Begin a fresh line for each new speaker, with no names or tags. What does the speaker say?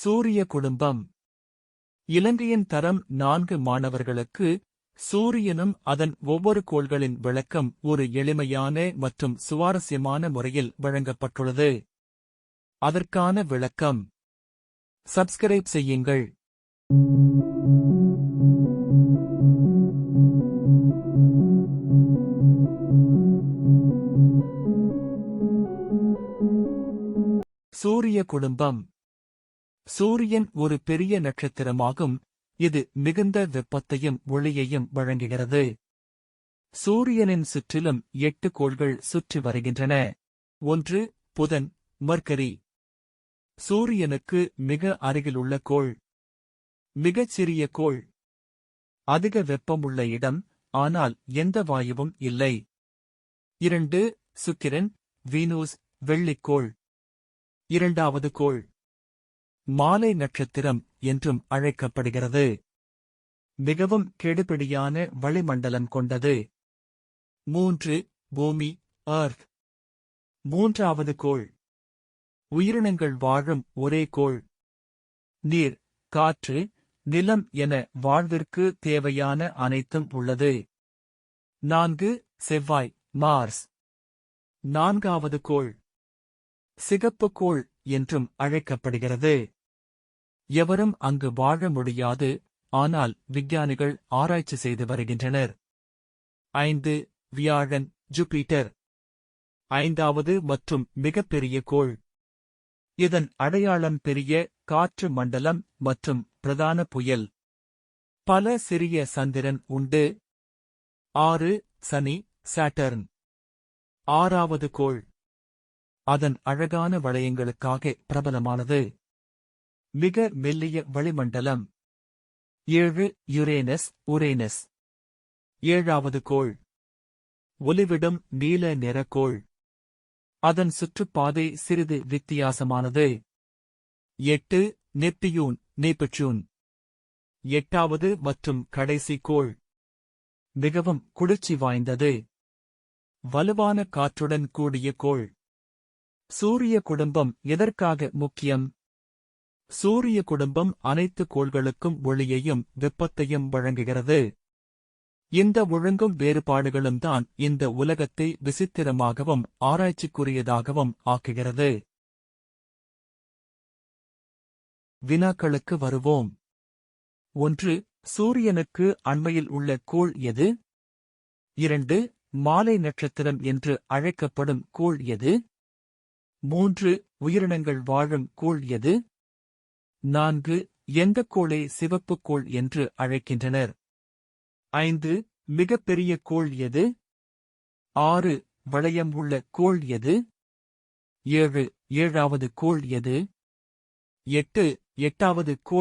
சூரிய குடும்பம். இலங்கையின் தரம் நான்கு மாணவர்களுக்கு சூரியனும் அதன் ஒவ்வொரு கோள்களின் விளக்கம் ஒரு எளிமையான மற்றும் சுவாரஸ்யமான முறையில் வழங்கப்பட்டுள்ளது. அதற்கான விளக்கம். சப்ஸ்கிரைப் செய்யுங்கள். சூரிய குடும்பம். சூரியன் ஒரு பெரிய நட்சத்திரமாகும். இது மிகுந்த வெப்பத்தையும் ஒளியையும் வழங்குகிறது. சூரியனின் சுற்றிலும் எட்டு கோள்கள் சுற்றி வருகின்றன. ஒன்று புதன் மர்க்கரி. சூரியனுக்கு மிக அருகிலுள்ள கோள். மிகச் சிறிய கோள். அதிக வெப்பமுள்ள இடம் ஆனால் எந்த வாயுவும் இல்லை. இரண்டு சுக்கிரன் வீனூஸ் வெள்ளிக்கோள். இரண்டாவது கோள். மாலை நட்சத்திரம் என்றும் அழைக்கப்படுகிறது. மிகவும் கெடுபிடியான வளிமண்டலம் கொண்டது. மூன்று பூமி அர்த் மூன்றாவது கோள். உயிரினங்கள் வாழும் ஒரே கோள். நீர் காற்று நிலம் என வாழ்விற்கு தேவையான அனைத்தும் உள்ளது. நான்கு செவ்வாய் மார்ஸ். நான்காவது கோள். சிகப்பு கோள் என்றும் அழைக்கப்படுகிறது. எவரும் அங்கு வாழ முடியாது ஆனால் விஞ்ஞானிகள் ஆராய்ச்சி செய்து வருகின்றனர். ஐந்து வியாழன் ஜூபிட்டர். ஐந்தாவது மற்றும் மிகப்பெரிய கோள். இதன் அடையாளம் பெரிய காற்று மண்டலம் மற்றும் பிரதான புயல். பல சிறிய சந்திரன் உண்டு. ஆறு சனி சாட்டர்ன். ஆறாவது கோள். அதன் அழகான வளையங்களுக்காக பிரபலமானது. மிக மெல்லிய வளிமண்டலம். ஏழு யுரேனஸ் உரேனஸ். ஏழாவது கோள். ஒலிவிடும் நீல நிற கோள். அதன் சுற்றுப்பாதை சிறிது வித்தியாசமானது. எட்டு நெப்பியூன் நேபிச்சூன் எட்டாவது மற்றும் கடைசி கோள். மிகவும் குளிர்ச்சி வாய்ந்தது. வலுவான காற்றுடன் கூடிய கோள். சூரிய குடும்பம் எதற்காக முக்கியம்? சூரிய குடும்பம் அனைத்து கோள்களுக்கும் ஒளியையும் வெப்பத்தையும் வழங்குகிறது. இந்த ஒழுங்கும் வேறுபாடுகளும் தான் இந்த உலகத்தை விசித்திரமாகவும் ஆராய்ச்சிக்குரியதாகவும் ஆக்குகிறது. வினாக்களுக்கு வருவோம். ஒன்று சூரியனுக்கு அண்மையில் உள்ள கோள் எது? இரண்டு மாலை நட்சத்திரம் என்று அழைக்கப்படும் கோள் எது? மூன்று உயிரினங்கள் வாழும் கோள் எது? நான்கு எந்த கோளை சிவப்பு கோள் என்று அழைக்கின்றனர்? ஐந்து மிகப்பெரிய கோள் எது? ஆறு வளையம் உள்ள கோள் எது? ஏழு ஏழாவது கோள் எது? எட்டு எட்டாவது கோள்